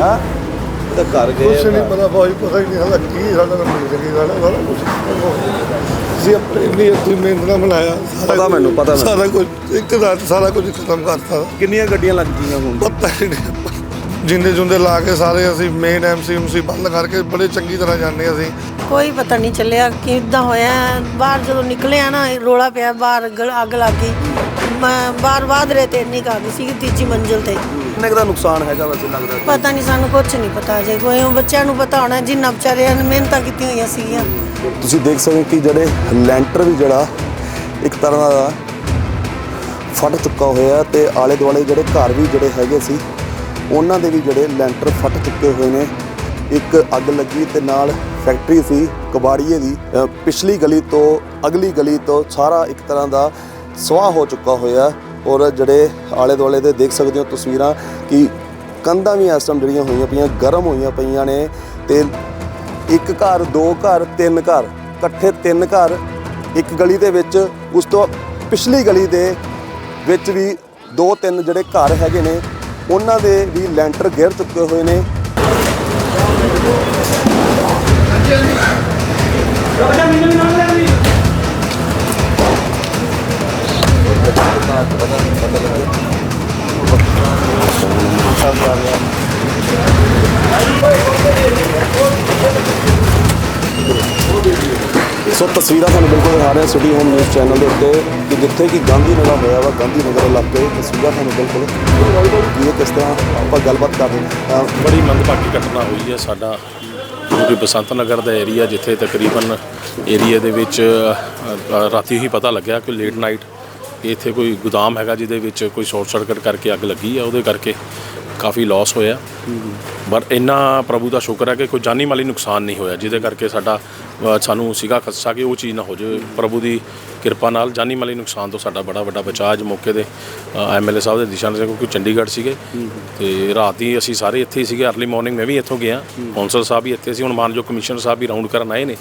ਹਾਂ? ਤਾਂ ਘਰ ਗਏ ਕੁਛ ਆ ਨਹੀਂ ਪਤਾ ਭਾਈ ਪਤਾ ਹੀ ਨਹੀਂ ਹਾਲਾ ਕੀ ਸਾਡਾ ਤਾਂ ਮਿਲ ਗਈ ਸਾਡਾ ਸਾਰਾ ਕੁਝ ਅਸੀਂ ਆਪਣੇ ਇੰਨੀ ਅੱਧੀ ਮਿਹਨਤ ਨਾਲ ਬਣਾਇਆ। ਸਾਰਾ ਪਤਾ ਮੈਨੂੰ, ਪਤਾ ਮੈਨੂੰ। ਸਾਰਾ ਕੁਝ ਇੱਕ ਰਾਤ ਸਾਰਾ ਕੁਝ ਖਤਮ ਕਰਤਾ। ਕਿੰਨੀਆਂ ਗੱਡੀਆਂ ਲੱਗ ਗਈਆਂ ਹੁਣ? ਪਤਾ ਹੀ ਨਹੀਂ। ਜਿੰਦੇ ਜੁੰਦੇ ਲਾ ਕੇ ਸਾਰੇ ਅਸੀਂ ਮੇਨ ਐਮਸੀ ਐਮਸੀ ਬੰਦ ਕਰਕੇ ਬੜੇ ਚੰਗੀ ਤਰ੍ਹਾਂ ਜਾਂਦੇ ਅਸੀਂ। ਕੋਈ ਪਤਾ ਨਹੀਂ ਚੱਲਿਆ ਕਿੱਦਾਂ ਹੋਇਆ। ਬਾਹਰ ਜਦੋਂ ਨਿਕਲਿਆ ਨਾ ਰੋਲਾ ਪਿਆ ਬਾਹਰ ਅੱਗ ਲੱਗ ਗਈ। ਮੈਂ ਬਾਹਰ ਬਾਦਰੇ ਤੇ ਇੰਨੀ ਕੁ ਅੱਗ ਸੀ ਤੀਜੀ ਮੰਜ਼ਿਲ ਤੇ। ਕਿੰਨੇ ਕੁ ਦਾ ਨੁਕਸਾਨ ਹੈਗਾ ਵੈਸੇ ਲੱਗਦਾ ਪਤਾ ਨਹੀਂ ਸਾਨੂੰ ਕੁਝ ਨਹੀਂ ਪਤਾ ਜੇ ਕੋਈ ਉਹ ਬੱਚਿਆਂ ਨੂੰ ਪਤਾ ਹੋਣਾ ਜਿੰਨਾ ਵਿਚਾਰਿਆਂ ਨੇ ਮਿਹਨਤਾਂ ਕੀਤੀਆਂ ਹੋਈਆਂ ਸੀਗੀਆਂ। ਤੁਸੀਂ ਦੇਖ ਸਕਦੇ ਹੋ ਕਿ ਜਿਹੜੇ ਲੈਂਟਰ ਵੀ ਜਿਹੜਾ ਇੱਕ ਤਰ੍ਹਾਂ ਦਾ ਫਟ ਚੁੱਕਾ ਹੋਇਆ ਤੇ ਆਲੇ ਦੁਆਲੇ ਜਿਹੜੇ ਘਰ ਵੀ ਜਿਹੜੇ ਹੈਗੇ ਸੀ ਉਹਨਾਂ ਦੇ ਵੀ ਜਿਹੜੇ ਲੈਂਟਰ ਫਟ ਚੁੱਕੇ ਹੋਏ ਨੇ। ਇੱਕ ਅੱਗ ਲੱਗੀ ਤੇ ਨਾਲ ਫੈਕਟਰੀ ਸੀ ਕਬਾੜੀਏ ਦੀ। ਅ, ਪਿਛਲੀ ਗਲੀ ਤੋਂ ਅਗਲੀ ਗਲੀ ਤੋਂ ਸਾਰਾ ਇੱਕ ਤਰ੍ਹਾਂ ਦਾ ਸਵਾਹ ਹੋ ਚੁੱਕਾ ਹੋਇਆ ਔਰ ਜਿਹੜੇ ਆਲੇ ਦੁਆਲੇ ਦੇ ਦੇਖ ਸਕਦੇ ਹੋ ਤਸਵੀਰਾਂ ਕਿ ਕੰਧਾਂ ਵੀ ਇਸ ਟਾਈਮ ਜਿਹੜੀਆਂ ਹੋਈਆਂ ਪਈਆਂ, ਗਰਮ ਹੋਈਆਂ ਪਈਆਂ ਨੇ ਤੇ ਇੱਕ ਘਰ, ਦੋ ਘਰ, ਤਿੰਨ ਘਰ, ਇਕੱਠੇ ਤਿੰਨ ਘਰ, ਇੱਕ ਗਲੀ ਦੇ ਵਿੱਚ, ਉਸ ਤੋਂ ਪਿਛਲੀ ਗਲੀ ਦੇ ਵਿੱਚ ਵੀ ਦੋ ਤਿੰਨ ਜਿਹੜੇ ਘਰ ਹੈਗੇ ਨੇ, ਉਹਨਾਂ ਦੇ ਵੀ ਲੈਂਟਰ ਗਿਰ ਚੁੱਕੇ ਹੋਏ ਨੇ। ਸੋ ਤਸਵੀਰਾਂ ਤੁਹਾਨੂੰ ਬਿਲਕੁਲ ਦਿਖਾ ਰਹੇ ਸਿਟੀ ਹੋਮ ਨਿਊਜ਼ ਚੈਨਲ ਦੇ ਉੱਤੇ ਕਿ ਜਿੱਥੇ ਕਿ ਗਾਂਧੀ ਨਗਰ ਹੋਇਆ ਵਾ, ਗਾਂਧੀ ਨਗਰ ਇਲਾਕੇ, ਤਸਵੀਰਾਂ ਤੁਹਾਨੂੰ ਬਿਲਕੁਲ ਕੀ ਇਹ ਕਿਸ ਤਰ੍ਹਾਂ ਆਪਾਂ ਗੱਲਬਾਤ ਕਰਦੇ ਹਾਂ। ਬੜੀ ਮੰਦਭਾਗੀ ਘਟਨਾ ਹੋਈ ਹੈ ਸਾਡਾ ਜੋ ਕਿ ਬਸੰਤ ਨਗਰ ਦਾ ਏਰੀਆ ਜਿੱਥੇ ਤਕਰੀਬਨ ਏਰੀਆ ਦੇ ਵਿੱਚ ਰਾਤੀ ਹੀ ਪਤਾ ਲੱਗਿਆ ਕਿ ਲੇਟ ਨਾਈਟ ਇੱਥੇ ਕੋਈ ਗੋਦਾਮ ਹੈਗਾ ਜਿਹਦੇ ਵਿੱਚ ਕੋਈ ਸ਼ਾਰਟ ਸਰਕਟ ਕਰਕੇ ਅੱਗ ਲੱਗੀ ਹੈ ਉਹਦੇ ਕਰਕੇ ਕਾਫੀ ਲਾਸ ਹੋਇਆ। ਪਰ ਇੰਨਾ ਪ੍ਰਭੂ ਦਾ ਸ਼ੁਕਰ ਹੈ ਕਿ ਕੋਈ ਜਾਨੀ ਮਾਲੀ ਨੁਕਸਾਨ ਨਹੀਂ ਹੋਇਆ ਜਿਹਦੇ ਕਰਕੇ ਸਾਡਾ ਸਾਨੂੰ ਸੀਗਾ ਖਦਸ਼ਾ ਕਿ ਉਹ ਚੀਜ਼ ਨਾ ਹੋ ਜਾਵੇ। ਪ੍ਰਭੂ ਦੀ ਕਿਰਪਾ ਨਾਲ ਜਾਨੀ ਮਾਲੀ ਨੁਕਸਾਨ ਤੋਂ ਸਾਡਾ ਬੜਾ ਵੱਡਾ ਬਚਾਅ ਅੱਜ ਮੌਕੇ ਦੇ ਐਮਐਲਏ ਸਾਹਿਬ ਦੇ ਦਿਸ਼ਾ ਨਿਰਦੇਸ਼ ਕਿਉਂਕਿ ਚੰਡੀਗੜ੍ਹ ਸੀਗੇ। ਤੇ ਰਾਤ ਹੀ ਅਸੀਂ ਸਾਰੇ ਇੱਥੇ ਹੀ ਸੀਗੇ ਅਰਲੀ ਮਾਰਨਿੰਗ ਮੈਂ ਵੀ ਇੱਥੋਂ ਗਿਆ। ਕੌਂਸਲ ਸਾਹਿਬ ਵੀ ਇੱਥੇ ਸੀ ਹੁਣ ਮਾਨਯੋਗ ਕਮਿਸ਼ਨਰ ਸਾਹਿਬ ਵੀ ਰਾਉਂਡ ਕਰਨ ਆਏ ਨੇ।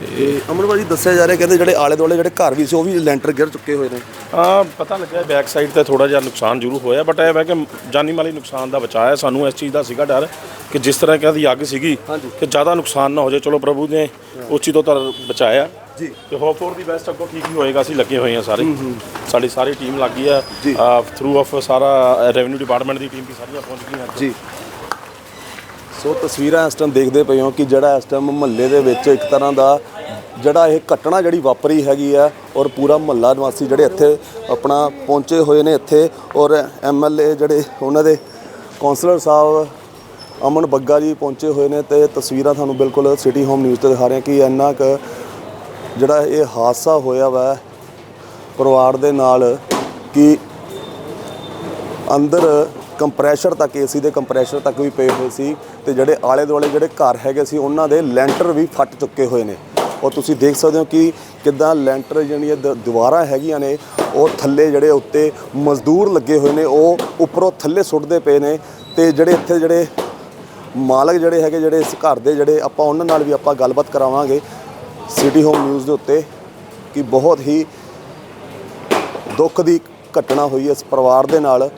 ਤੇ ਅਮਨ ਭਾਜੀ ਦੱਸਿਆ ਜਾ ਰਿਹਾ ਕਹਿੰਦੇ ਜਿਹੜੇ ਆਲੇ ਦੁਆਲੇ ਜਿਹੜੇ ਘਰ ਵੀ ਸੀ ਉਹ ਵੀ ਲੈਂਟਰ ਗਿਰ ਚੁੱਕੇ ਹੋਏ ਨੇ। ਹਾਂ ਪਤਾ ਲੱਗਿਆ ਬੈਕ ਸਾਈਡ ਤੇ ਥੋੜਾ ਜਿਹਾ ਨੁਕਸਾਨ ਜ਼ਰੂਰ ਹੋਇਆ ਬਟ ਇਹ ਹੈ ਕਿ ਜਾਨੀ ਮਾਲੀ ਨੁਕਸਾਨ ਦਾ ਬਚਾਅ ਹੈ। ਸਾਨੂੰ ਇਸ ਚੀਜ਼ ਦਾ ਸੀਗਾ ਡਰ ਕਿ ਜਿਸ ਤਰ੍ਹਾਂ ਕਹਿੰਦੀ ਅੱਗ ਸੀਗੀ ਕਿ ਜ਼ਿਆਦਾ ਨੁਕਸਾਨ ਨਾ ਹੋ ਜਾਏ। ਚਲੋ ਪ੍ਰਭੂ ਨੇ ਉਸ ਚੀਜ਼ ਤੋਂ ਤਾਂ ਬਚਾਇਆ। ਜੀ। ਤੇ ਹੋਪ ਫੋਰ ਦੀ ਬੈਸਟ ਅੱਗੋਂ ਠੀਕ ਹੀ ਹੋਏਗਾ। ਅਸੀਂ ਲੱਗੇ ਹੋਏ ਹਾਂ ਸਾਰੇ। ਸਾਡੀ ਸਾਰੀ ਟੀਮ ਲੱਗੀ ਆ। ਥਰੂ ਆਫ ਸਾਰਾ ਰੈਵਨਿਊ ਡਿਪਾਰਟਮੈਂਟ ਦੀ ਟੀਮ ਵੀ ਸਾਰੀਆਂ ਪਹੁੰਚ ਗਈਆਂ। ਜੀ। ਸੋ ਤਸਵੀਰਾਂ ਇਸ ਟਾਈਮ ਦੇਖਦੇ ਪਏ ਹੋ ਕਿ ਜਿਹੜਾ ਇਸ ਟਾਈਮ ਮਹੱਲੇ ਦੇ ਵਿੱਚ ਇੱਕ ਤਰ੍ਹਾਂ ਦਾ ਜਿਹੜਾ ਇਹ ਘਟਨਾ ਜਿਹੜੀ ਵਾਪਰੀ ਹੈਗੀ ਆ ਔਰ ਪੂਰਾ ਮਹੱਲਾ ਨਿਵਾਸੀ ਜਿਹੜੇ ਇੱਥੇ ਆਪਣਾ ਪਹੁੰਚੇ ਹੋਏ ਨੇ ਇੱਥੇ ਔਰ ਐਮਐਲਏ ਜਿਹੜੇ ਉਹਨਾਂ ਦੇ ਕਾਉਂਸਲਰ ਸਾਹਿਬ ਅਮਨ ਬੱਗਾ ਜੀ ਪਹੁੰਚੇ ਹੋਏ ਨੇ ਤੇ ਤਸਵੀਰਾਂ ਤੁਹਾਨੂੰ ਬਿਲਕੁਲ ਸਿਟੀ ਹੋਮ ਨਿਊਜ਼ ਤੇ ਦਿਖਾ ਰਹੇ ਹਾਂ ਕਿ ਇੰਨਾ ਕੁ ਜਿਹੜਾ ਇਹ ਹਾਦਸਾ ਹੋਇਆ ਵਾ, ਪਰਿਵਾਰ ਦੇ ਨਾਲ ਕਿ ਅੰਦਰ ਕੰਪਰੈਸ਼ਰ ਤੱਕ ਏਸੀ ਦੇ ਕੰਪਰੈਸ਼ਰ ਤੱਕ ਵੀ ਪਏ ਹੋਏ ਸੀ। ਤੇ ਜਿਹੜੇ ਆਲੇ ਦੁਆਲੇ ਜਿਹੜੇ ਘਰ ਹੈਗੇ ਸੀ, ਉਹਨਾਂ ਦੇ ਲੈਂਟਰ ਵੀ ਫਟ ਚੁੱਕੇ ਹੋਏ ਨੇ। ਔਰ ਤੁਸੀਂ ਦੇਖ ਸਕਦੇ ਹੋ ਕਿ ਕਿੱਦਾਂ ਲੈਂਟਰ ਜਿਹੜੀਆਂ ਦ- ਦੀਵਾਰਾਂ ਹੈਗੀਆਂ ਨੇ, ਉਹ ਥੱਲੇ ਜਿਹੜੇ ਉੱਤੇ ਮਜ਼ਦੂਰ ਲੱਗੇ ਹੋਏ ਨੇ, ਉਹ ਉੱਪਰੋਂ ਥੱਲੇ ਸੁੱਟਦੇ ਪਏ ਨੇ ਤੇ ਜਿਹੜੇ ਇੱਥੇ ਜਿਹੜੇ ਮਾਲਕ ਜਿਹੜੇ ਹੈਗੇ, ਜਿਹੜੇ ਇਸ ਘਰ ਦੇ ਜਿਹੜੇ ਆਪਾਂ ਉਹਨਾਂ ਨਾਲ ਵੀ ਆਪਾਂ ਗੱਲਬਾਤ ਕਰਾਵਾਂਗੇ। ਸਿਟੀ ਹੋਮ ਨਿਊਜ਼ ਦੇ ਉੱਤੇ ਕਿ ਬਹੁਤ ਹੀ ਦੁੱਖ ਦੀ ਘਟਨਾ ਹੋਈ ਇਸ ਪਰਿਵਾਰ ਦੇ ਨਾਲ।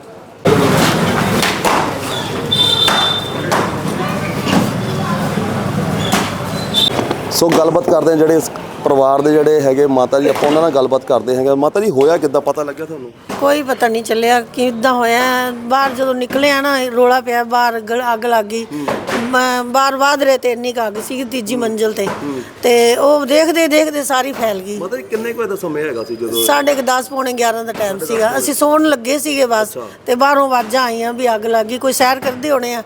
ਸੋ ਗੱਲਬਾਤ ਕਰਦੇ ਹਾਂ ਜਿਹੜੇ ਇਸ ਪਰਿਵਾਰ ਦੇ ਜਿਹੜੇ ਹੈਗੇ ਮਾਤਾ ਜੀ ਆਪਾਂ ਉਹਨਾਂ ਨਾਲ ਗੱਲਬਾਤ ਕਰਦੇ ਹੈਗੇ। ਮਾਤਾ ਜੀ ਹੋਇਆ ਕਿੱਦਾਂ? ਪਤਾ ਲੱਗਿਆ ਤੁਹਾਨੂੰ? ਕੋਈ ਪਤਾ ਨਹੀਂ ਚੱਲਿਆ ਕਿੱਦਾਂ ਹੋਇਆ। ਬਾਹਰ ਜਦੋਂ ਨਿਕਲਿਆ ਨਾ ਰੋਲਾ ਪਿਆ ਬਾਹਰ ਅੱਗ ਲੱਗ ਗਈ। ਮੈਂ ਬਾਹਰ ਬਾਦਰੇ ਤੇ ਇੰਨੀ ਕੁ ਅੱਗ ਸੀ ਤੀਜੀ ਮੰਜ਼ਿਲ ਤੇ। ਤੇ ਉਹ ਦੇਖਦੇ ਦੇਖਦੇ ਸਾਰੀ ਫੈਲ ਗਈ। ਮਾਤਾ ਜੀ ਕਿੰਨੇ ਕੋਈ ਦਾ ਸਮੇਂ ਹੈਗਾ ਸੀ ਜਦੋਂ ਸਾਢੇ ਕੁ 10 ਪੌਣੇ 11 ਦਾ ਟਾਈਮ ਸੀਗਾ। ਅਸੀਂ ਸੌਣ ਲੱਗੇ ਸੀਗੇ ਬਸ ਤੇ ਬਾਹਰੋਂ ਆਵਾਜ਼ਾਂ ਆਈਆਂ ਵੀ ਅੱਗ ਲੱਗ ਕੋਈ ਸੈਰ ਕਰਦੇ ਹੋਣੇ ਆ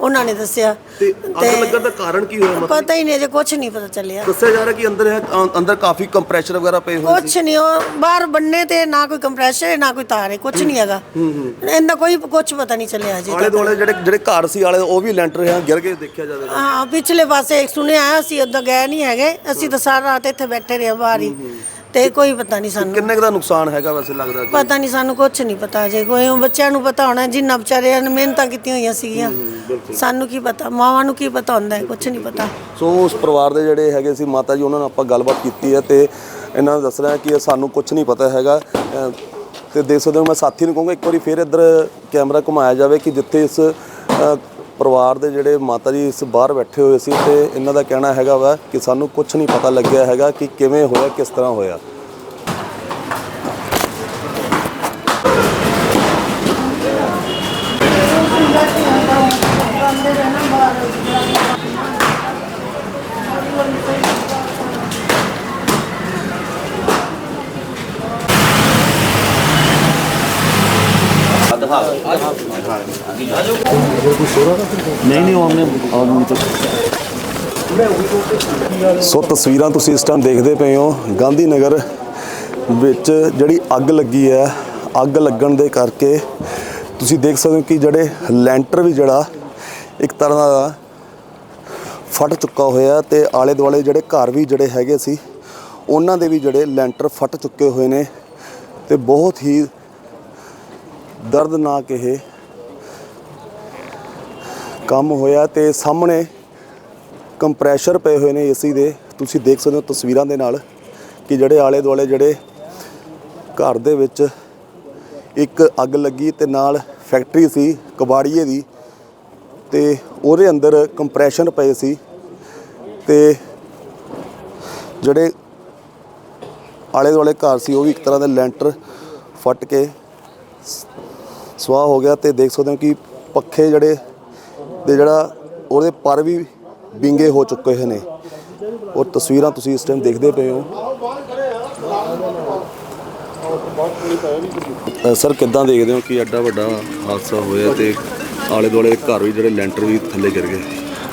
ਉਹਨਾਂ ਨੇ ਦੱਸਿਆ। ਤੇ ਅੱਗ ਲੱਗਣ ਦਾ ਕਾਰਨ ਕੀ ਹੋਇਆ? ਮਾਤਾ ਪਤਾ ਹੀ ਨਹੀਂ ਅਜੇ ਕੁਝ ਨਹੀਂ ਪਤਾ ਚੱਲਿਆ। ਦੱਸਿਆ ਜਾ ਰਿਹਾ ਕਿ ਅੰਦਰ ਹੈ ਅੰਦਰ ਕਾਫੀ ਕੰਪਰੈਸ਼ਰ ਵਗੈਰਾ ਪਏ ਹੋਏ ਕੁਝ ਨਹੀਂ ਉਹ ਬਾਹਰ ਬੰਨੇ ਤੇ ਨਾ ਕੋਈ ਕੰਪਰੈਸ਼ਰ ਨਾ ਕੋਈ ਤਾਰ ਹੈ ਕੁਝ ਨਹੀਂ ਹੈਗਾ। ਇਹਦਾ ਕੋਈ ਕੁਝ ਪਤਾ ਨਹੀਂ ਚੱਲਿਆ ਅਜੇ ਆਲੇ ਦੁਆਲੇ ਜਿਹੜੇ ਜਿਹੜੇ ਘਰ ਸੀ ਆਲੇ ਉਹ ਵੀ ਲੈਂਟਰ ਹੈ ਕੇ ਦੇਖਿਆ ਜਾਵੇ ਤਾਂ। ਹਾਂ ਪਿਛਲੇ ਪਾਸੇ ਸੁਣਿਆ ਅਸੀਂ ਉਦੋਂ ਗਏ ਨਹੀਂ ਹੈਗੇ। ਅਸੀਂ ਤਾਂ ਸਾਰਾ ਰਾਤ ਇੱਥੇ ਬੈਠੇ ਰਹੇ ਬਾਹਰ ਹੀ। ਤੇ ਕੋਈ ਪਤਾ ਨਹੀਂ ਸਾਨੂੰ। ਕਿੰਨੇ ਕੁ ਦਾ ਨੁਕਸਾਨ ਹੈਗਾ ਵੈਸੇ ਲੱਗਦਾ? ਪਤਾ ਨਹੀਂ ਸਾਨੂੰ ਕੁਝ ਨਹੀਂ ਪਤਾ ਅਜੇ ਕੋਈ ਉਹ ਬੱਚਿਆਂ ਨੂੰ ਪਤਾ ਹੋਣਾ ਜਿੰਨਾ ਵਿਚਾਰਿਆਂ ਨੇ ਮਿਹਨਤਾਂ ਕੀਤੀਆਂ ਹੋਈਆਂ ਸੀਗੀਆਂ। ਸਾਨੂੰ ਕੀ ਪਤਾ ਮਾਵਾਂ ਨੂੰ ਕੀ ਪਤਾ ਹੁੰਦਾ ਹੈ ਕੁਝ ਨਹੀਂ ਪਤਾ। ਸੋ ਉਸ ਪਰਿਵਾਰ ਦੇ ਜਿਹੜੇ ਹੈਗੇ ਸੀ ਮਾਤਾ ਜੀ ਉਹਨਾਂ ਨਾਲ ਆਪਾਂ ਗੱਲਬਾਤ ਕੀਤੀ ਹੈ ਤੇ ਇਹਨਾਂ ਨੇ ਦੱਸ ਰਿਹਾ ਕਿ ਸਾਨੂੰ ਕੁਝ ਨਹੀਂ ਪਤਾ ਹੈਗਾ। ਅਹ ਤੇ ਦੇਖ ਸਕਦੇ ਹੋ ਮੈਂ ਸਾਥੀ ਨੂੰ ਕਹੂੰਗਾ ਇੱਕ ਵਾਰੀ ਫੇਰ ਇੱਧਰ ਕੈਮਰਾ ਘੁਮਾਇਆ ਜਾਵੇ ਕਿ ਜਿੱਥੇ ਇਸ ਅਹ, ਪਰਿਵਾਰ ਦੇ ਜਿਹੜੇ ਮਾਤਾ ਜੀ ਇਸ ਬਾਹਰ ਬੈਠੇ ਹੋਏ ਸੀ ਤੇ ਇਹਨਾਂ ਦਾ ਕਹਿਣਾ ਹੈਗਾ ਵਾ ਕਿ ਸਾਨੂੰ ਕੁਝ ਨਹੀਂ ਪਤਾ ਲੱਗਿਆ ਹੈਗਾ ਕਿ ਕਿਵੇਂ ਹੋਇਆ, ਕਿਸ ਤਰ੍ਹਾਂ ਹੋਇਆ। ਨਹੀਂ ਨਹੀਂ ਉਹਨੇ ਸੋ ਤਸਵੀਰਾਂ ਤੁਸੀਂ ਇਸ ਟਾਈਮ ਦੇਖਦੇ ਪਏ ਹੋ। ਗਾਂਧੀ ਨਗਰ ਵਿੱਚ ਜਿਹੜੀ ਅੱਗ ਲੱਗੀ ਹੈ, ਅੱਗ ਲੱਗਣ ਦੇ ਕਰਕੇ ਤੁਸੀਂ ਦੇਖ ਸਕਦੇ ਹੋ ਕਿ ਜਿਹੜੇ ਲੈਂਟਰ ਵੀ ਜਿਹੜਾ ਇੱਕ ਤਰ੍ਹਾਂ ਦਾ ਫਟ ਚੁੱਕਾ ਹੋਇਆ ਤੇ ਆਲੇ ਦੁਆਲੇ ਜਿਹੜੇ ਘਰ ਵੀ ਜਿਹੜੇ ਹੈਗੇ ਸੀ, ਉਹਨਾਂ ਦੇ ਵੀ ਜਿਹੜੇ ਲੈਂਟਰ ਫਟ ਚੁੱਕੇ ਹੋਏ ਨੇ ਤੇ ਬਹੁਤ ਹੀ ਦਰਦਨਾਕ ਇਹ ਕੰਮ ਹੋਇਆ ਤੇ ਸਾਹਮਣੇ ਕੰਪਰੈਸ਼ਰ ਪਏ ਹੋਏ ਨੇ ਏਸੀ ਦੇ। ਤੁਸੀਂ ਦੇਖ ਸਕਦੇ ਹੋ ਤਸਵੀਰਾਂ ਦੇ ਨਾਲ ਕਿ ਜਿਹੜੇ ਆਲੇ ਦੁਆਲੇ ਜਿਹੜੇ ਘਰ ਦੇ ਵਿੱਚ ਇੱਕ ਅੱਗ ਲੱਗੀ ਤੇ ਨਾਲ ਫੈਕਟਰੀ ਸੀ ਕਬਾੜੀਏ ਦੀ ਤੇ ਉਹਦੇ ਅੰਦਰ ਕੰਪਰੈਸ਼ਨ ਪਏ ਸੀ ਤੇ ਜਿਹੜੇ ਆਲੇ ਦੁਆਲੇ ਘਰ ਸੀ ਉਹ ਵੀ ਇੱਕ ਤਰ੍ਹਾਂ ਦੇ ਲੈਂਟਰ ਫਟ ਕੇ ਸਵਾਹ ਹੋ ਗਿਆ ਤੇ ਦੇਖ ਸਕਦੇ ਹੋ ਕਿ ਪੱਖੇ ਜਿਹੜੇ ਤੇ ਜਿਹੜਾ ਉਹਦੇ ਪਰ ਵੀ ਵਿੰਗੇ ਹੋ ਚੁੱਕੇ ਨੇ। ਉਹ ਤਸਵੀਰਾਂ ਤੁਸੀਂ ਇਸ ਟਾਈਮ ਦੇਖਦੇ ਪਏ ਹੋ। ਸਰ, ਕਿੱਦਾਂ ਦੇਖਦੇ ਹੋ ਕਿ ਐਡਾ ਵੱਡਾ ਹਾਦਸਾ ਹੋਇਆ ਤੇ ਆਲੇ ਦੁਆਲੇ ਘਰ ਵੀ ਜਿਹੜੇ ਲੈਂਟਰ ਵੀ ਥੱਲੇ ਗਿਰ ਗਏ?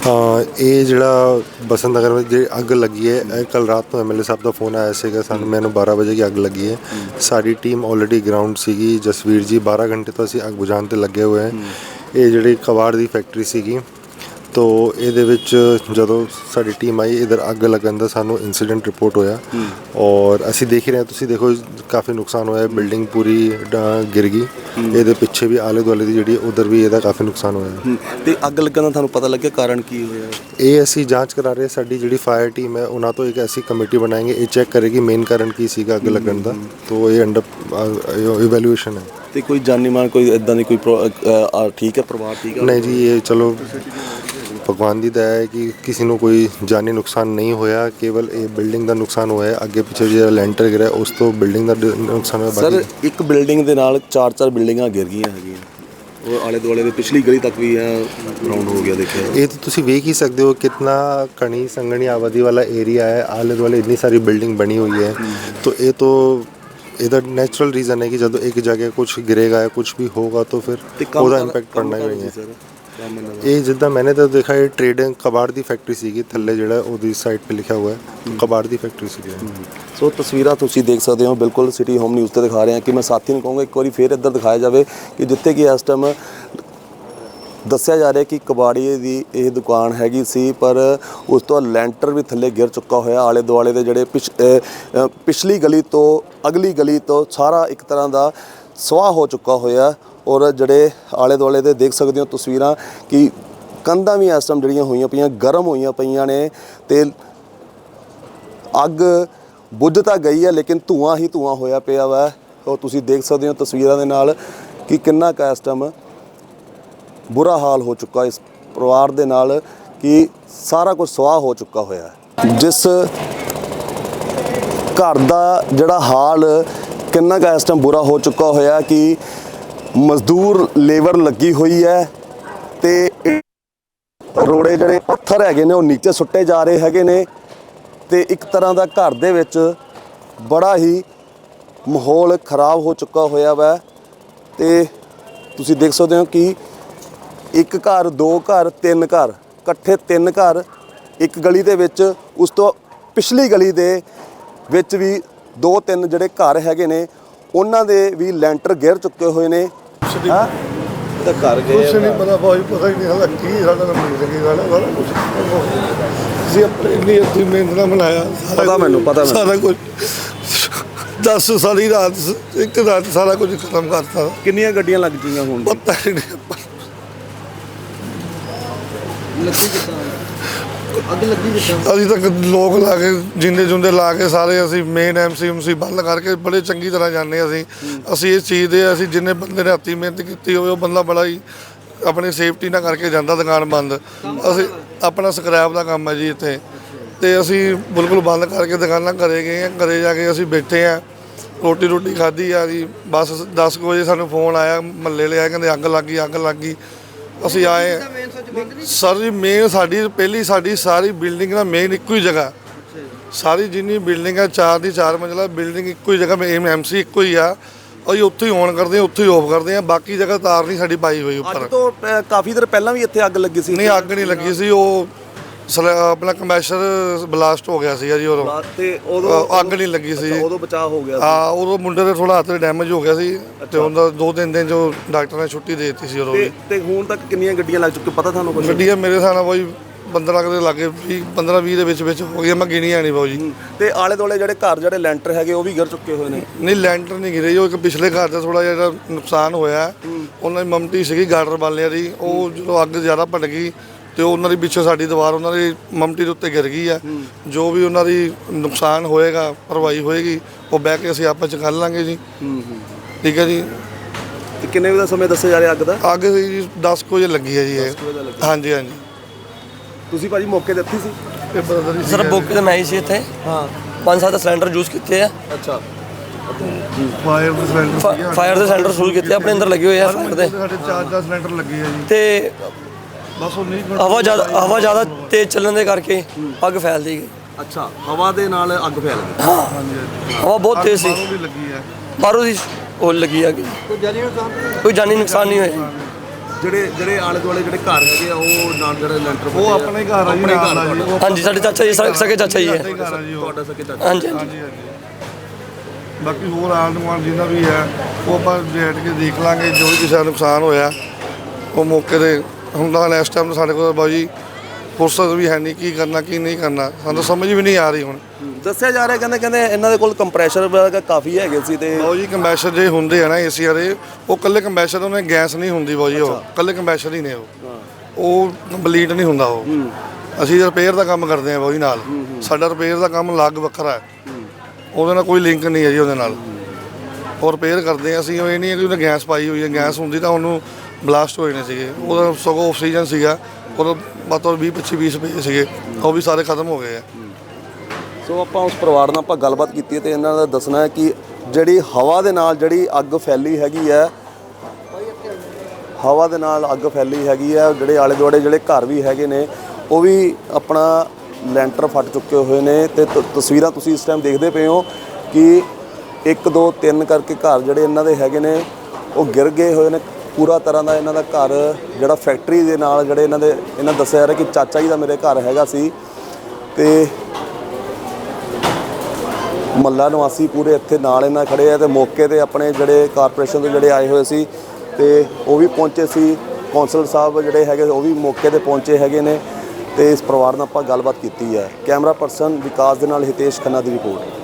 ਇਹ ਜਿਹੜਾ ਬਸੰਤ ਨਗਰ ਵਿੱਚ ਜਿਹੜੀ ਅੱਗ ਲੱਗੀ ਹੈ, ਇਹ ਕੱਲ ਰਾਤ ਨੂੰ ਐਮਐਲਏ ਸਾਹਿਬ ਦਾ ਫੋਨ ਆਇਆ ਸੀਗਾ, ਸਾਨੂੰ ਮੈਨੂੰ 12 ਵਜੇ ਕੀ ਅੱਗ ਲੱਗੀ ਹੈ। ਸਾਡੀ ਟੀਮ ਆਲਰੇਡੀ ਗਰਾਊਂਡ ਸੀਗੀ, ਜਸਵੀਰ ਜੀ 12 ਘੰਟੇ ਤੋਂ ਅਸੀਂ ਅੱਗ ਬੁਝਾਉਣ ਤੇ ਲੱਗੇ ਹੋਏ ਹਾਂ। ਇਹ ਜਿਹੜੀ ਕਵਾੜ ਦੀ ਫੈਕਟਰੀ ਸੀਗੀ ਤੋ ਇਹਦੇ ਵਿੱਚ ਜਦੋਂ ਸਾਡੀ ਟੀਮ ਆਈ ਇਧਰ ਅੱਗ ਲੱਗਣ ਦਾ ਸਾਨੂੰ ਇਨਸੀਡੈਂਟ ਰਿਪੋਰਟ ਹੋਇਆ। ਔਰ ਅਸੀਂ ਦੇਖ ਰਹੇ ਹਾਂ ਤੁਸੀਂ ਦੇਖੋ ਕਾਫੀ ਨੁਕਸਾਨ ਹੋਇਆ ਬਿਲਡਿੰਗ ਪੂਰੀ ਗਿਰ ਗਈ। ਇਹਦੇ ਪਿੱਛੇ ਵੀ ਆਲੇ ਦੁਆਲੇ ਦੀ ਜਿਹੜੀ ਉਧਰ ਵੀ ਇਹਦਾ ਕਾਫੀ ਨੁਕਸਾਨ ਹੋਇਆ। ਤੇ ਅੱਗ ਲੱਗਣ ਦਾ ਤੁਹਾਨੂੰ ਪਤਾ ਲੱਗਿਆ ਕਾਰਨ ਕੀ ਹੋਇਆ? ਇਹ ਅਸੀਂ ਜਾਂਚ ਕਰਾ ਰਹੇ। ਸਾਡੀ ਜਿਹੜੀ ਫਾਇਰ ਟੀਮ ਹੈ ਉਹਨਾਂ ਤੋਂ ਇੱਕ ਐਸੀ ਕਮੇਟੀ ਬਣਾएंगे ਇਹ ਚੈੱਕ ਕਰੇਗੀ ਮੇਨ ਕਾਰਨ ਕੀ ਸੀਗਾ ਅੱਗ ਲੱਗਣ ਦਾ। ਤੋਂ ਇਹ ਅੰਡਰ ਇਵੈਲੂਏਸ਼ਨ ਹੈ। ਤੇ ਕੋਈ ਜਾਨੀ ਮਾਨ ਕੋਈ ਇਦਾਂ ਦੀ ਕੋਈ ਠੀਕ ਹੈ ਪਰਿਵਾਰ ਠੀਕ ਹੈ? ਨਹੀਂ ਜੀ ਇਹ ਚਲੋ ਭਗਵਾਨ ਦੀ ਦਇਆ ਹੈ ਕਿ ਕਿਸੇ ਨੂੰ ਕੋਈ ਜਾਨੀ ਨੁਕਸਾਨ ਨਹੀਂ ਹੋਇਆ ਕੇਵਲ ਇਹ ਬਿਲਡਿੰਗ ਦਾ ਨੁਕਸਾਨ ਹੋਇਆ ਹੈ। ਅੱਗੇ ਪਿੱਛੇ ਜਿਹੜਾ ਲੈਂਟਰ ਗਿਰਿਆ ਉਸ ਤੋਂ ਬਿਲਡਿੰਗ ਦਾ ਨੁਕਸਾਨ ਹੋਇਆ ਸਰ ਇੱਕ ਬਿਲਡਿੰਗ ਦੇ ਨਾਲ ਚਾਰ ਚਾਰ ਬਿਲਡਿੰਗਾਂ ਗਿਰ ਗਈਆਂ ਹੈਗੀਆਂ। ਉਹ ਆਲੇ ਦੁਆਲੇ ਦੇ ਪਿਛਲੀ ਗਲੀ ਤੱਕ ਵੀ ਆ ਗਰਾਊਂਡ ਹੋ ਗਿਆ ਦੇਖਿਆ। ਇਹ ਤਾਂ ਤੁਸੀਂ ਵੇਖ ਹੀ ਸਕਦੇ ਹੋ ਕਿੰਨਾ ਘਣੀ ਸੰਘਣੀ ਆਬਾਦੀ ਵਾਲਾ ਏਰੀਆ ਹੈ। ਆਲੇ ਦੁਆਲੇ ਇੰਨੀ ਸਾਰੀ ਬਿਲਡਿੰਗ ਬਣੀ ਹੋਈ ਹੈ। ਤਾਂ ਇਹ ਤੋਂ ਇਹਦਾ ਨੈਚੁਰਲ ਰੀਜ਼ਨ ਹੈ ਕਿ ਜਦੋਂ ਇੱਕ ਜਗ੍ਹਾ ਕੁਝ ਗਿਰੇਗਾ ਜਾਂ ਕੁਝ ਵੀ ਹੋਗਾ ਤਾਂ ਫਿਰ ਉਹਦਾ ਇੰਪੈਕਟ ਪੜਨਾ ਹੀ ਹੈ। ਇਹ ਜਿੱਦਾਂ ਮੈंने ਤਾਂ ਦੇਖਾ ਇਹ ਟ੍ਰੇਡਿੰਗ ਕਬਾੜ ਦੀ ਫੈਕਟਰੀ ਸੀਗੀ ਥੱਲੇ ਜਿਹੜਾ ਉਹਦੀ ਸਾਈਡ ਤੇ ਲਿਖਿਆ ਹੋਇਆ ਹੈ ਕਬਾੜ ਦੀ ਫੈਕਟਰੀ ਸੀਗੀ ਸੋ ਤਸਵੀਰਾਂ ਤੁਸੀਂ ਦੇਖ ਸਕਦੇ ਹੋ ਬਿਲਕੁਲ ਸਿਟੀ ਹੋਮ ਨਿਊਜ਼ ਤੇ ਦਿਖਾ ਰਹੇ ਹਾਂ। ਕਿ ਮੈਂ ਸਾਥੀ ਨੂੰ ਕਹੂੰਗਾ ਇੱਕ ਵਾਰੀ ਫੇਰ ਇੱਧਰ ਦਿਖਾਇਆ ਜਾਵੇ ਕਿ ਜਿੱਥੇ ਕਿ ਇਸ ਟਾਈਮ ਦੱਸਿਆ ਜਾ ਰਿਹਾ ਕਿ ਕਬਾੜੀਏ ਦੀ ਇਹ ਦੁਕਾਨ ਹੈਗੀ ਸੀ ਪਰ ਉਸ ਤੋਂ ਲੈਂਟਰ ਵੀ ਥੱਲੇ ਗਿਰ ਚੁੱਕਾ ਹੋਇਆ। ਆਲੇ ਦੁਆਲੇ ਦੇ ਜਿਹੜੇ ਪਿਛਲੀ ਗਲੀ ਤੋਂ ਅਗਲੀ ਗਲੀ ਤੋਂ ਸਾਰਾ ਇੱਕ ਤਰ੍ਹਾਂ ਦਾ ਸਵਾਹ ਹੋ ਚੁੱਕਾ ਹੋਇਆ। ਔਰ ਜਿਹੜੇ ਆਲੇ ਦੁਆਲੇ ਦੇ ਦੇਖ ਸਕਦੇ ਹੋ ਤਸਵੀਰਾਂ ਕਿ ਕੰਧਾਂ ਵੀ ਇਸ ਟਾਈਮ ਜਿਹੜੀਆਂ ਹੋਈਆਂ ਪਈਆਂ, ਗਰਮ ਹੋਈਆਂ ਪਈਆਂ ਨੇ ਤੇ ਅੱਗ ਬੁੱਝ ਤਾਂ ਗਈ ਹੈ, ਲੇਕਿਨ ਧੂਆਂ ਹੀ ਧੂਆਂ ਹੋਇਆ ਪਿਆ ਵਾ। ਔਰ ਤੁਸੀਂ ਦੇਖ ਸਕਦੇ ਹੋ ਤਸਵੀਰਾਂ ਦੇ ਨਾਲ ਕਿ ਕਿੰਨਾ ਕੁ ਇਸ ਟਾਈਮ ਬੁਰਾ ਹਾਲ ਹੋ ਚੁੱਕਾ ਇਸ ਪਰਿਵਾਰ ਦੇ ਨਾਲ ਕਿ ਸਾਰਾ ਕੁਝ ਸਵਾਹ ਹੋ ਚੁੱਕਾ ਹੋਇਆ ਜਿਸ ਘਰ ਦਾ ਜਿਹੜਾ ਹਾਲ ਕਿੰਨਾ ਕੁ ਇਸ ਟਾਈਮ ਬੁਰਾ ਹੋ ਚੁੱਕਾ ਹੋਇਆ ਕਿ ਮਜ਼ਦੂਰ ਲੇਬਰ ਲੱਗੀ ਹੋਈ ਹੈ ਤੇ ਰੋੜੇ ਜਿਹੜੇ ਪੱਥਰ ਹੈਗੇ ਨੇ, ਉਹ ਨੀਚੇ ਸੁੱਟੇ ਜਾ ਰਹੇ ਹੈਗੇ ਨੇ ਤੇ ਇੱਕ ਤਰ੍ਹਾਂ ਦਾ ਘਰ ਦੇ ਵਿੱਚ ਬੜਾ ਹੀ ਮਾਹੌਲ ਖਰਾਬ ਹੋ ਚੁੱਕਾ ਹੋਇਆ ਵਾ ਤੇ ਤੁਸੀਂ ਦੇਖ ਸਕਦੇ ਹੋ ਕਿ ਇੱਕ ਘਰ, ਦੋ ਘਰ, ਤਿੰਨ ਘਰ, ਇਕੱਠੇ ਤਿੰਨ ਘਰ ਇੱਕ ਗਲੀ ਦੇ ਵਿੱਚ, ਉਸ ਤੋਂ ਪਿਛਲੀ ਗਲੀ ਦੇ ਵਿੱਚ ਵੀ ਦੋ ਤਿੰਨ ਜਿਹੜੇ ਘਰ ਹੈਗੇ ਨੇ, ਉਹਨਾਂ ਦੇ ਵੀ ਲੈਂਟਰ ਗਿਰ ਚੁੱਕੇ ਹੋਏ ਨੇ ਹਾਂ? ਤਾਂ ਘਰ ਕੁਛ ਨਹੀਂ ਪਤਾ ਭਾਈ ਪਤਾ ਹੀ ਨਹੀਂ ਸਾਡਾ ਕੀ ਸਾਡਾ ਨੰਬਰ ਜ਼ਿੰਦਗੀ ਦਾ ਸਾਰਾ ਕੁਝ ਅਸੀਂ ਆਪਣੇ ਇੰਨੀ ਅੱਛੀ ਮਿਹਨਤ ਨਾਲ ਬਣਾਇਆ ਸਾਰਾ ਪਤਾ ਕੁਛ- ਮੈਨੂੰ, ਪਤਾ ਮੈਨੂੰ। ਸਾਰਾ ਕੁਝ 10 ਸਾਲੀ ਰਾਤ ਇੱਕ ਰਾਤ ਸਾਰਾ ਕੁਝ ਖਤਮ ਕਰਤਾ। ਕਿੰਨੀਆਂ ਗੱਡੀਆਂ ਲੱਗ ਜੀਆਂ ਹੁਣ? ਪਤਾ ਹੀ ਨਹੀਂ ਅਸੀਂ ਤਾਂ ਲੋਕ ਲਾ ਕੇ ਜਿੰਦੇ ਜੁੰਦੇ ਲਾ ਕੇ ਸਾਰੇ ਅਸੀਂ ਮੇਨ ਐਮਸੀ ਐਮਸੀ ਬੰਦ ਕਰਕੇ ਬੜੇ ਚੰਗੀ ਤਰ੍ਹਾਂ ਜਾਣਦੇ ਹਾਂ ਅਸੀਂ। ਅਸੀਂ ਇਸ ਚੀਜ਼ ਦੇ ਅਸੀਂ ਜਿੰਨੇ ਬੰਦੇ ਨੇ ਹੱਥੀਂ ਮਿਹਨਤ ਕੀਤੀ ਹੋਵੇ ਉਹ ਬੰਦਾ ਬੜਾ ਹੀ ਆਪਣੀ ਸੇਫਟੀ ਨਾਲ ਕਰਕੇ ਜਾਂਦਾ ਦੁਕਾਨ ਬੰਦ। ਅਸੀਂ ਆਪਣਾ ਸਕ੍ਰੈਪ ਦਾ ਕੰਮ ਹੈ ਜੀ ਇੱਥੇ। ਤੇ ਅਸੀਂ ਬਿਲਕੁਲ ਬੰਦ ਕਰਕੇ ਦੁਕਾਨਾਂ ਘਰੇ ਗਏ ਆ ਘਰੇ ਜਾ ਕੇ ਅਸੀਂ ਬੈਠੇ ਆ ਰੋਟੀ ਰੋਟੀ ਖਾਧੀ ਆ ਜੀ। ਬਸ 10 ਕੁ ਵਜੇ ਸਾਨੂੰ ਫੋਨ ਆਇਆ ਮਹੱਲੇ ਲਿਆ ਕਹਿੰਦੇ ਅੱਗ ਲੱਗ ਗਈ ਅੱਗ ਲੱਗ ਗਈ। ਅਸੀਂ ਆਏ। ਸਰ ਜੀ ਮੇਨ ਸਾਡੀ ਪਹਿਲੀ ਸਾਡੀ ਸਾਰੀ ਬਿਲਡਿੰਗ ਦਾ ਮੇਨ ਇੱਕੋ ਹੀ ਜਗ੍ਹਾ। ਸਾਰੀ ਜਿੰਨੀ ਬਿਲਡਿੰਗ ਹੈ ਚਾਰ ਦੀ ਚਾਰ ਮੰਜ਼ਲਾ ਬਿਲਡਿੰਗ ਇੱਕੋ ਹੀ ਜਗ੍ਹਾ ਮੇਨ ਐਮਸੀ ਇੱਕੋ ਹੀ ਆ। ਅਸੀਂ ਉੱਥੇ ਹੀ ਔਨ ਕਰਦੇ ਆ ਉੱਥੇ ਹੀ ਆਫ ਕਰਦੇ ਆ। ਬਾਕੀ ਜਗ੍ਹਾ ਤਾਰ ਨਹੀਂ ਸਾਡੀ ਪਾਈ ਹੋਈ ਅੱਜ ਉੱਪਰ ਤੋਂ ਅ, ਕਾਫੀ ਦੇਰ ਪਹਿਲਾਂ ਵੀ ਇੱਥੇ ਅੱਗ ਲੱਗੀ ਸੀ। ਨਹੀਂ ਅੱਗ ਨਹੀਂ ਲੱਗੀ ਸੀ। ਉਹ ਸਲ- ਆਪਣਾ ਕੰਬੈਸ਼ਰ ਬਲਾਸਟ ਹੋ ਗਿਆ ਸੀਗਾ ਜੀ ਉਦੋਂ। ਤੇ ਉਦੋਂ ਅ, ਅੱਗ ਨਹੀਂ ਲੱਗੀ ਸੀ। ਉਦੋਂ ਬਚਾਅ ਹੋ ਗਿਆ ਸੀ। ਆ ਉਦੋਂ ਮੁੰਡੇ ਦੇ ਥੋੜਾ ਹੱਥ ਡੈਮੇਜ ਹੋ ਗਿਆ ਸੀ ਤੇ ਉਹਦਾ ਦੋ ਤਿੰਨ ਦਿਨ ਜੋ ਡਾਕਟਰ ਨੇ ਛੁੱਟੀ ਦੇ ਦਿੱਤੀ ਸੀ ਉਦੋਂ ਤੇ ਵੀ ਤੇ ਹੁਣ ਤੱਕ ਕਿੰਨੀਆਂ ਗੱਡੀਆਂ ਲੱਗ ਚੁੱਕੀਆਂ? ਪਤਾ ਤੁਹਾਨੂੰ ਕੁਝ ਗੱਡੀਆਂ ਮੇਰੇ ਹਿਸਾਬ ਨਾਲ ਬਾਈ 15 ਕੁ ਦੇ ਲਾਗੇ 15 20 ਦੇ ਵਿੱਚ ਵਿੱਚ ਹੋ ਗਈਆਂ ਮੈਂ ਗਿਣੀਆਂ ਨਹੀਂ ਬਾਊ ਜੀ। ਤੇ ਆਲੇ ਦੁਆਲੇ ਜਿਹੜੇ ਘਰ ਜਿਹੜੇ ਲੈਂਟਰ ਹੈਗੇ ਉਹ ਵੀ ਗਿਰ ਚੁੱਕੇ ਹੋਏ ਨੇ? ਨਹੀਂ ਲੈਂਟਰ ਨਹੀਂ ਗਿਰੇ ਜੀ, ਉਹ ਇੱਕ ਪਿਛਲੇ ਘਰ ਦਾ ਥੋੜਾ ਜਿਹਾ ਨੁਕਸਾਨ ਹੋਇਆ। ਉਹਨਾਂ ਦੀ ਮਮਟੀ ਸੀਗੀ ਗਾਰਡਰ ਵਾਲਿਆਂ ਦੀ। ਉਹ ਜਦੋਂ ਅੱਗ ਜ਼ਿਆਦਾ ਭੜ ਗਈ ਤੇ ਉਹਨਾਂ ਦੀ ਪਿੱਛੇ ਸਾਡੀ ਦੀਵਾਰ ਉਹਨਾਂ ਦੀ ਮਮਟੀ ਦੇ ਉੱਤੇ ਗਿਰ ਗਈ ਆ। ਜੋ ਵੀ ਉਹਨਾਂ ਦੀ ਨੁਕਸਾਨ ਹੋਏਗਾ ਭਰਵਾਈ ਹੋਏਗੀ ਉਹ ਬਹਿ ਕੇ ਅਸੀਂ ਆਪਸ ਚ ਕਰ ਲਾਂਗੇ ਜੀ। ਠੀਕ ਹੈ ਜੀ। ਤੇ ਕਿੰਨੇ ਵਜੇ ਦਾ ਸਮੇਂ ਦੱਸਿਆ ਜਾ ਰਿਹਾ ਅੱਗ ਦਾ? ਅੱਗ ਸੀ ਜੀ 10 ਕੁ ਵਜੇ ਲੱਗੀ ਹੈ ਜੀ ਇਹ। ਹਾਂਜੀ ਹਾਂਜੀ। ਤੁਸੀਂ ਭਾਜੀ ਮੌਕੇ ਤੇ ਇੱਥੇ ਸੀ? ਇਹ ਬਰਦਰ ਸਰ ਬੁੱਕ ਤੇ ਮੈਂ ਹੀ ਸੀ ਇੱਥੇ। ਹਾਂ। ਪੰਜ ਸੱਤ ਸਿਲੰਡਰ ਯੂਜ਼ ਕੀਤੇ ਆ। ਅੱਛਾ। ਫਾਇਰ ਦੇ ਸਿਲੰਡਰ ਫਾਇਰ ਦੇ ਸਿਲੰਡਰ ਯੂਜ਼ ਕੀਤੇ ਆ, ਆਪਣੇ ਅੰਦਰ ਲੱਗੇ ਹੋਏ ਆ ਫਾਇਰ ਦੇ। ਸਾਡੇ ਚਾਰ ਦਸ ਸਿਲੰਡਰ ਲੱਗੇ ਆ ਜੀ। ਤੇ ਬਸ ਉਹ ਨਹੀਂ ਹਵਾ ਜ਼ਿਆਦਾ ਹਵਾ ਜ਼ਿਆਦਾ ਤੇਜ਼ ਚੱਲਣ ਦੇ ਕਰਕੇ ਅੱਗ ਫੈਲਦੀ ਗਈ। ਅੱਛਾ ਹਵਾ ਦੇ ਨਾਲ ਅੱਗ ਫੈਲ ਗਈ। ਹਵਾ ਬਹੁਤ ਤੇਜ਼ ਸੀ। ਵੀ ਲੱਗੀ ਹੈ। ਬਾਹਰੋਂ ਦੀ ਉਹ ਲੱਗੀ ਅੱਗ। ਕੋਈ ਜਾਨੀ ਨੁਕਸਾਨ ਨਹੀਂ ਹੋਇਆ? ਜਿਹੜੇ ਜਿਹੜੇ ਆਲੇ ਦੁਆਲੇ ਜਿਹੜੇ ਘਰ ਹੈਗੇ ਆ ਉਹ ਨਾਲ ਜਿਹੜੇ ਲੈਂਟਰ ਉਹ ਆਪਣੇ ਘਰ ਆ ਜੀ ਆਪਣੇ ਘਰ ਨਾਲ ਆ ਜੀ ਉਹ ਹਾਂਜੀ ਸਾਡੇ ਚਾਚਾ ਜੀ ਸਕੇ ਸਕੇ ਚਾਚਾ ਜੀ ਹੈ। ਆਪਣੇ ਘਰ ਆ ਜੀ ਉਹ ਤੁਹਾਡਾ ਸਕੇ ਚਾਚਾ ਹਾਂਜੀ ਹਾਂਜੀ। ਹਾਂਜੀ ਹਾਂਜੀ। ਬਾਕੀ ਹੋਰ ਆਲ ਦੁਆਲ ਜਿੰਨਾ ਵੀ ਹੈ ਉਹ ਆਪਾਂ ਬੈਠ ਕੇ ਦੇਖ ਲਾਂਗੇ ਜੋ ਵੀ ਕਿਸੇ ਦਾ ਨੁਕਸਾਨ ਹੋਇਆ ਉਹ ਮੌਕੇ ਤੇ ਹੁੰਦਾ ਇਸ ਟਾਈਮ ਸਾਡੇ ਕੋਲ ਬਾਜੀ ਫੁਰਸਤ ਵੀ ਹੈ ਨਹੀਂ ਕੀ ਕਰਨਾ ਕੀ ਨਹੀਂ ਕਰਨਾ। ਸਾਨੂੰ ਸਮਝ ਵੀ ਨਹੀਂ ਆ ਰਹੀ ਹੁਣ। ਦੱਸਿਆ ਜਾ ਰਿਹਾ ਕਹਿੰਦੇ ਕਹਿੰਦੇ ਇਹਨਾਂ ਦੇ ਕੋਲ ਕੰਪਰੈਸ਼ਰ ਵਗੈਰਾ ਕਾਫੀ ਹੈਗੇ ਸੀ ਤੇ ਬਾਊ ਜੀ ਕੰਬੈਸ਼ਰ ਜੇ ਹੁੰਦੇ ਆ ਨਾ ਏਸੀ ਵਾਲੇ ਉਹ ਕੱਲੇ ਕੰਬੈਸ਼ਰ ਉਹਨੇ ਗੈਸ ਨਹੀਂ ਹੁੰਦੀ ਬਾਊ ਜੀ ਉਹ ਕੱਲੇ ਕੰਬੈਸ਼ਰ ਹੀ ਨੇ ਉਹ। ਉਹ ਕੰਪਲੀਟ ਨਹੀਂ ਹੁੰਦਾ ਉਹ। ਅਸੀਂ ਰਿਪੇਅਰ ਦਾ ਕੰਮ ਕਰਦੇ ਆ ਬਾਊ ਜੀ ਨਾਲ ਸਾਡਾ ਰਿਪੇਅਰ ਦਾ ਕੰਮ ਅਲੱਗ ਵੱਖਰਾ ਹੈ। ਉਹਦੇ ਨਾਲ ਕੋਈ ਲਿੰਕ ਨਹੀਂ ਹੈ ਜੀ ਉਹਦੇ ਨਾਲ। ਉਹ ਰਿਪੇਅਰ ਕਰਦੇ ਆ ਅਸੀਂ ਉਹ ਇਹ ਨਹੀਂ ਕਿ ਉਹਨੇ ਗੈਸ ਪਾਈ ਹੋਈ ਹੈ। ਗੈਸ ਹੁੰਦੀ ਤਾਂ ਉਹਨੂੰ ਬਲਾਸਟ ਹੋਏ ਨੇ ਸੀਗੇ। ਉਹਦਾ ਸਗੋਂ ਆਕਸੀਜਨ ਸੀਗਾ, ਉਹਦਾ ਮਤਲਬ 20 25 20 ਰੁਪਏ ਸੀਗੇ। ਉਹ ਵੀ ਸਾਰੇ ਖਤਮ ਹੋ ਗਏ ਆ। ਸੋ ਆਪਾਂ ਉਸ ਪਰਿਵਾਰ ਨਾਲ ਆਪਾਂ ਗੱਲਬਾਤ ਕੀਤੀ ਹੈ ਤੇ ਇਹਨਾਂ ਦਾ ਦੱਸਣਾ ਹੈ ਕਿ ਜਿਹੜੀ ਹਵਾ ਦੇ ਨਾਲ ਜਿਹੜੀ ਅੱਗ ਫੈਲੀ ਹੈਗੀ ਹੈ, ਹਵਾ ਦੇ ਨਾਲ ਅੱਗ ਫੈਲੀ ਹੈਗੀ ਹੈ, ਜਿਹੜੇ ਆਲੇ ਦੁਆਲੇ ਜਿਹੜੇ ਘਰ ਵੀ ਹੈਗੇ ਨੇ, ਉਹ ਵੀ ਆਪਣਾ ਲੈਂਟਰ ਫਟ ਚੁੱਕੇ ਹੋਏ ਨੇ ਤੇ ਤਸਵੀਰਾਂ ਤੁਸੀਂ ਇਸ ਟਾਈਮ ਦੇਖਦੇ ਪਏ ਹੋ ਕਿ 1 2 3 ਕਰਕੇ ਘਰ ਜਿਹੜੇ ਇਹਨਾਂ ਦੇ ਹੈਗੇ ਨੇ, ਉਹ ਗਿਰ ਗਏ ਹੋਏ ਨੇ। ਪੂਰਾ ਤਰ੍ਹਾਂ ਦਾ ਇਹਨਾਂ ਦਾ ਘਰ, ਜਿਹੜਾ ਫੈਕਟਰੀ ਦੇ ਨਾਲ ਜਿਹੜੇ ਇਹਨਾਂ ਦੇ, ਇਹਨਾਂ ਦੱਸਿਆ ਜਾ ਰਿਹਾ ਕਿ ਚਾਚਾ ਜੀ ਦਾ ਮੇਰੇ ਘਰ ਹੈਗਾ ਸੀ ਤੇ ਮੱਲਾ ਨਿਵਾਸੀ ਪੂਰੇ ਇੱਥੇ ਨਾਲ ਇਹਨਾਂ ਖੜੇ ਆ ਤੇ ਮੌਕੇ ਤੇ ਆਪਣੇ ਜਿਹੜੇ ਕਾਰਪੋਰੇਸ਼ਨ ਤੋਂ ਜਿਹੜੇ ਆਏ ਹੋਏ ਸੀ ਤੇ ਉਹ ਵੀ ਪਹੁੰਚੇ ਸੀ। ਕੌਂਸਲ ਸਾਹਿਬ ਜਿਹੜੇ ਹੈਗੇ ਉਹ ਵੀ ਮੌਕੇ ਤੇ ਪਹੁੰਚੇ ਹੈਗੇ ਨੇ ਤੇ ਇਸ ਪਰਿਵਾਰ ਨਾਲ ਆਪਾਂ ਗੱਲਬਾਤ ਕੀਤੀ ਹੈ। ਕੈਮਰਾ ਪਰਸਨ ਵਿਕਾਸ ਦੇ ਨਾਲ ਹਿਤੇਸ਼ ਖੰਨਾ ਦੀ ਰਿਪੋਰਟ।